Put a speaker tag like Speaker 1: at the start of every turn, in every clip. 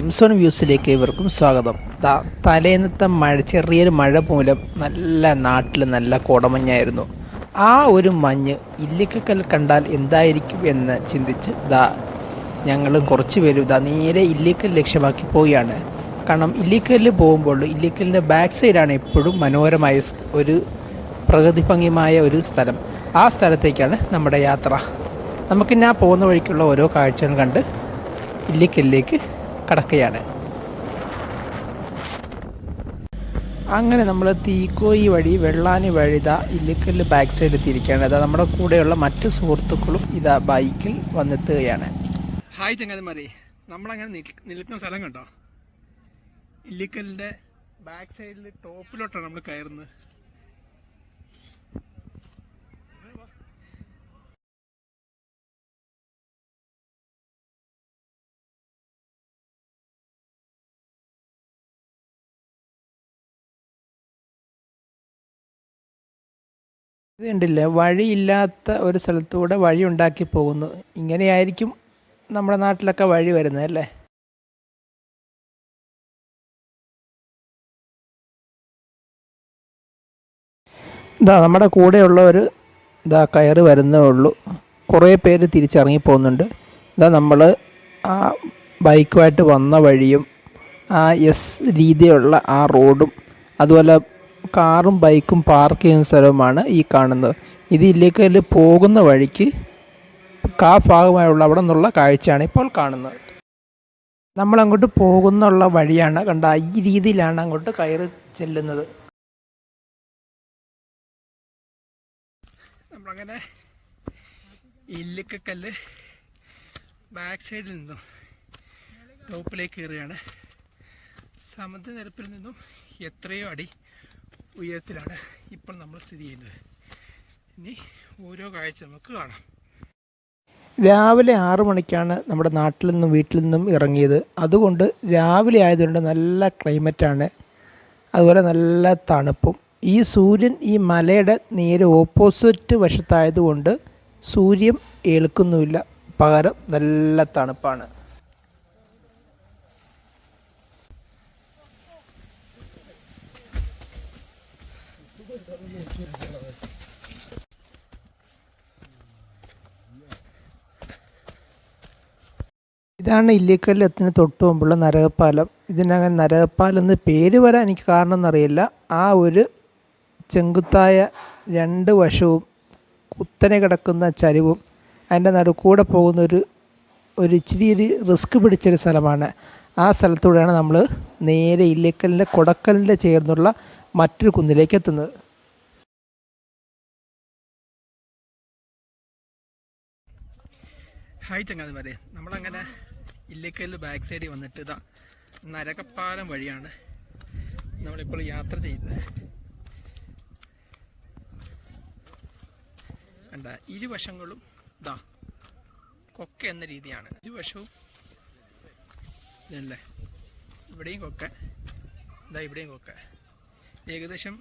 Speaker 1: ഇംസോൺ വ്യൂസിലേക്ക് ഇവർക്കും സ്വാഗതം. തലേന്നത്തെ മഴ ചെറിയൊരു മഴ മൂലം നല്ല നാട്ടിൽ നല്ല കോടമഞ്ഞായിരുന്നു. ആ ഒരു മഞ്ഞ് ഇല്ലിക്കക്കൽ കണ്ടാൽ എന്തായിരിക്കും എന്ന് ചിന്തിച്ച് ദാ ഞങ്ങൾ കുറച്ച് പേരും ദാ നേരെ ഇല്ലിക്കൽ ലക്ഷ്യമാക്കി പോവുകയാണ്. കാരണം ഇല്ലിക്കലിൽ പോകുമ്പോൾ ഇല്ലിക്കലിന്റെ ബാക്ക് സൈഡാണ് എപ്പോഴും മനോഹരമായ ഒരു പ്രകൃതി ഭംഗിമായ ഒരു സ്ഥലം. ആ സ്ഥലത്തേക്കാണ് നമ്മുടെ യാത്ര. നമുക്ക് ഞാൻ പോകുന്ന വഴിക്കുള്ള ഓരോ കാഴ്ചകൾ കണ്ട് ഇല്ലിക്കലിലേക്ക് കടക്കുകയാണ്. അങ്ങനെ നമ്മൾ തീക്കോയി വഴി വെള്ളാനി വഴി ഇതാ ഇല്ലിക്കല്ല് ബാക്ക് സൈഡ് എത്തിയിരിക്കുകയാണ്. അതാ നമ്മുടെ കൂടെയുള്ള മറ്റു സുഹൃത്തുക്കളും ഇതാ ബൈക്കിൽ വന്നെത്തുകയാണ്.
Speaker 2: ഹായ് ചങ്ങാതിമാരെ. നമ്മളങ്ങനെ നിൽ- നിൽക്കുന്ന സ്ഥലം കണ്ടോ? ഇല്ലിക്കലിന്റെ ബാക്ക് സൈഡിൽ ടോപ്പിലോട്ടാണ് നമ്മൾ കയറുന്നത്.
Speaker 1: ഇത് കണ്ടില്ലേ വഴിയില്ലാത്ത ഒരു സ്ഥലത്തൂടെ വഴി ഉണ്ടാക്കി പോകുന്നു ഇങ്ങനെയായിരിക്കും നമ്മുടെ നാട്ടിലൊക്കെ വഴി വരുന്നത് അല്ലേ? ഇതാ നമ്മുടെ കൂടെയുള്ള ഒരു ഇതാ കയറി വരുന്നേ ഉള്ളൂ. കുറേ പേര് തിരിച്ചിറങ്ങി പോകുന്നുണ്ട് ഇതാ നമ്മൾ ആ ബൈക്കുമായിട്ട് വന്ന വഴിയും ആ എസ് രീതിയുള്ള ആ റോഡും അതുപോലെ കാറും ബൈക്കും പാർക്ക് ചെയ്യുന്ന സ്ഥലവുമാണ് ഈ കാണുന്നത്. ഇത് ഇല്ലേക്കൽ പോകുന്ന വഴിക്ക് കാ ഭാഗമായുള്ള അവിടെ നിന്നുള്ള കാഴ്ചയാണ് ഇപ്പോൾ കാണുന്നത്. നമ്മൾ അങ്ങോട്ട് പോകുന്നുള്ള വഴിയാണ് കണ്ട ഈ രീതിയിലാണ് അങ്ങോട്ട് കയറി ചെല്ലുന്നത്.
Speaker 2: നമ്മളങ്ങനെ ഇല്ലിക്കക്കല്ല് ബാക്ക് സൈഡിൽ നിന്നും ടോപ്പിലേക്ക് കയറുകയാണ്. സമുദ്രനിരപ്പിൽ നിന്നും എത്രയോ അടി ഉയരത്തിലാണ് ഇപ്പോൾ നമ്മൾ സ്ഥിതി ചെയ്യുന്നത്. ഇനി ഓരോ കാഴ്ച നമുക്ക് കാണാം.
Speaker 1: രാവിലെ ആറു മണിക്കാണ് നമ്മുടെ നാട്ടിൽ നിന്നും വീട്ടിൽ നിന്നും ഇറങ്ങിയത്. അതുകൊണ്ട് രാവിലെ ആയതുകൊണ്ട് നല്ല ക്ലൈമറ്റാണ് അതുപോലെ നല്ല തണുപ്പും. ഈ സൂര്യൻ ഈ മലയുടെ നേരെ ഓപ്പോസിറ്റ് വശത്തായതുകൊണ്ട് സൂര്യൻ ഏൽക്കുന്നുമില്ല. പകരം നല്ല തണുപ്പാണ്. ഇതാണ് ഇല്ലിക്കല്ലത്തിന് തൊട്ട് മുമ്പുള്ള നരകപ്പാലം. ഇതിനകം നരകപ്പാലം എന്ന് പേര് വരാൻ എനിക്ക് കാരണം എന്നറിയില്ല. ആ ഒരു ചെങ്കുത്തായ രണ്ട് വശവും കുത്തനെ കിടക്കുന്ന ചരിവും അതിന്റെ നടുക്കൂടെ പോകുന്ന ഒരു ഒരു ഇച്ചിരി ഒരു റിസ്ക് പിടിച്ചൊരു സ്ഥലമാണ്. ആ സ്ഥലത്തൂടെയാണ് നമ്മൾ നേരെ ഇല്ലിക്കലിന്റെ കൊടക്കലിന്റെ ചേർന്നുള്ള മറ്റൊരു കുന്നിലേക്ക് എത്തുന്നത്.
Speaker 2: ഹായ് ചങ്ങാതിമാരെ. നമ്മളങ്ങനെ ഇല്ലിക്കല്ല് ബാക്ക് സൈഡിൽ വന്നിട്ട് ഇതാ നരകപ്പാലം വഴിയാണ് നമ്മളിപ്പോൾ യാത്ര ചെയ്യുന്നത് കണ്ട ഇരുവശങ്ങളും ഇതാ കൊക്ക എന്ന രീതിയാണ്. ഇരുവശവും ഇതല്ലേ? ഇവിടെയും കൊക്ക. ഇതാ ഇവിടെയും കൊക്ക. ഏകദേശം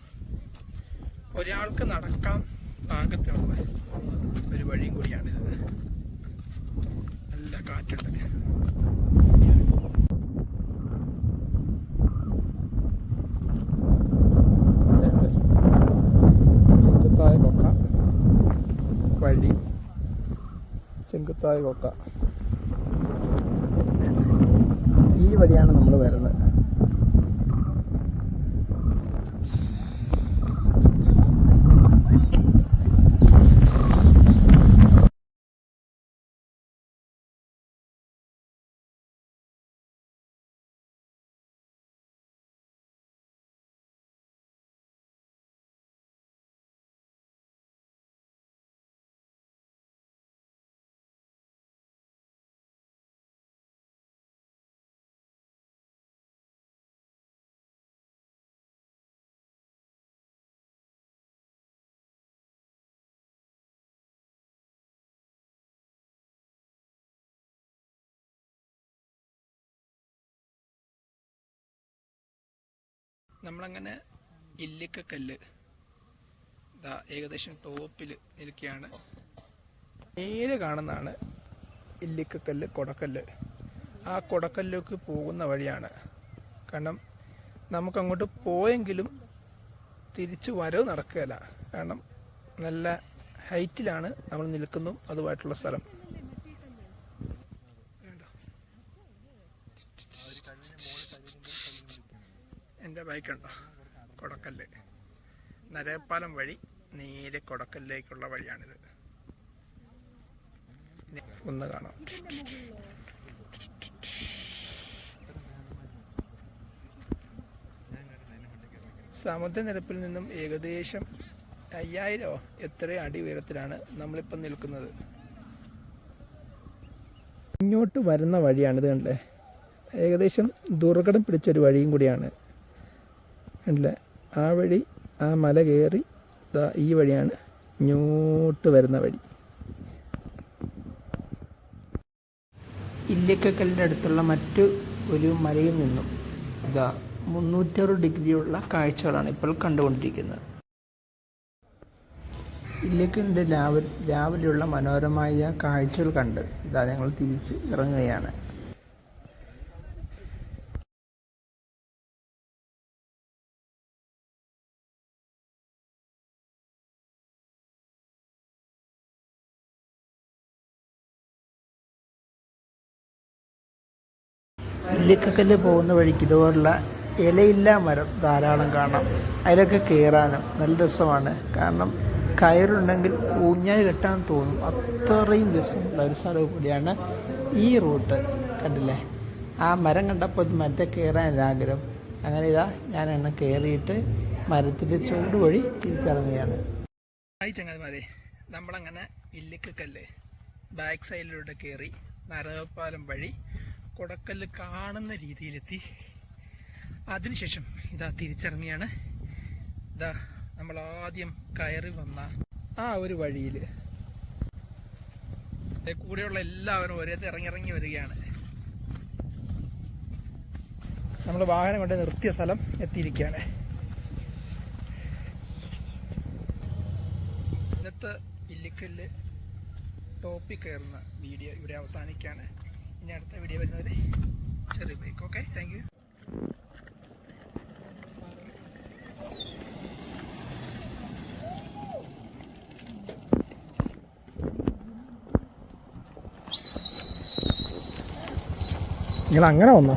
Speaker 2: ഒരാൾക്ക് നടക്കാൻ പാകത്തിനുള്ള ഒരു വഴിയും കൂടിയാണിത് നല്ല കാറ്റുണ്ട്
Speaker 1: ചെങ്കുത്തായ കൊക്ക വഴി ചെങ്കുത്തായ കൊക്ക ഈ വഴിയാണ് നമ്മൾ വരുന്നത്.
Speaker 2: നമ്മളങ്ങനെ ഇല്ലിക്കക്കല്ല് ഇതാ ഏകദേശം ടോപ്പിൽ നിൽക്കുകയാണ്. നേരെ കാണുന്നതാണ് ഇല്ലിക്കക്കല്ല് കൊടക്കല്ല്. ആ കൊടക്കല്ലേക്ക് പോകുന്ന വഴിയാണ്. കാരണം നമുക്കങ്ങോട്ട് പോയെങ്കിലും തിരിച്ചു വരവ് നടക്കുകയില്ല. കാരണം നല്ല ഹൈറ്റിലാണ് നമ്മൾ നിൽക്കുന്നു അതുമായിട്ടുള്ള സ്ഥലം കണ്ടോ? എന്റെ ബൈക്കുണ്ടോ കൊടക്കല്ല്. നരേപ്പാലം വഴി നേരെ കൊടക്കല്ലേക്കുള്ള വഴിയാണിത്. ഒന്ന് കാണാം. സമുദ്രനിരപ്പിൽ നിന്നും ഏകദേശം അയ്യായിരോ എത്ര അടി ഉയരത്തിലാണ് നമ്മളിപ്പം നിൽക്കുന്നത്. ഇങ്ങോട്ട് വരുന്ന വഴിയാണിത് കണ്ടേ ഏകദേശം ദുർഘടം പിടിച്ചൊരു വഴിയും കൂടിയാണ്. കണ്ടില്ലേ ആ വഴി ആ മല കയറി ഈ വഴിയാണ് ഇങ്ങോട്ട് വരുന്ന വഴി.
Speaker 1: ഇല്ലക്കക്കലിന്റെ അടുത്തുള്ള മറ്റു ഒരു മലയിൽ നിന്നും ഇതാ മുന്നൂറ്ററുപത് ഡിഗ്രിയുള്ള കാഴ്ചകളാണ് ഇപ്പോൾ കണ്ടുകൊണ്ടിരിക്കുന്നത്. ഇല്ലിക്കലിന്റെ രാവിലെ രാവിലെയുള്ള മനോഹരമായ കാഴ്ചകൾ കണ്ട് ഇതാ ഞങ്ങൾ തിരിച്ച് ഇറങ്ങുകയാണ്. ഇല്ലിക്കക്കല്ല് പോകുന്ന വഴിക്ക് ഇതുപോലുള്ള ഇലയില്ല മരം ധാരാളം കാണാം. അതിലൊക്കെ കയറാനും നല്ല രസമാണ്. കാരണം കയറുണ്ടെങ്കിൽ ഊഞ്ഞാൽ കെട്ടാൻ തോന്നും. അത്രയും രസമുള്ള ഒരു സ്ഥലവും കൂടിയാണ് ഈ റൂട്ട്. കണ്ടില്ലേ? ആ മരം കണ്ടപ്പോൾ ഇത് മരത്തെ കയറാൻ ഒരാഗ്രഹം അങ്ങനെ ഇതാ ഞാൻ എണ്ണ കയറിയിട്ട് മരത്തിന്റെ ചൂട് വഴി തിരിച്ചിറങ്ങുകയാണ്.
Speaker 2: ഹായ് ചങ്ങാതിമാരെ. നമ്മളങ്ങനെ ഇല്ലിക്കക്കല്ല് ബാക്ക് സൈഡിലൂടെ കയറി നരകപ്പാലം വഴി കൊടക്കല്ല് കാണുന്ന രീതിയിലെത്തി. അതിനുശേഷം ഇതാ തിരിച്ചിറങ്ങിയാണ്. ഇതാ നമ്മൾ ആദ്യം കയറി വന്ന ആ ഒരു വഴിയിൽ കൂടെയുള്ള എല്ലാവരും ഒരേ ഇറങ്ങി ഇറങ്ങി വരികയാണ്. നമ്മൾ വാഹനം കൊണ്ട് നിർത്തിയ സ്ഥലം എത്തിയിരിക്കുകയാണ്. ഇന്നത്തെ ഇല്ലിക്കല്ല് ടോപ്പിൽ കയറുന്ന വീഡിയോ ഇവിടെ അവസാനിക്കുകയാണ്. ഇനി അടുത്ത വീഡിയോ വരുന്നവരെ ചെറിയ ബ്രേക്ക് ഓക്കെ താങ്ക് നിങ്ങൾ അങ്ങനെ വന്നോ?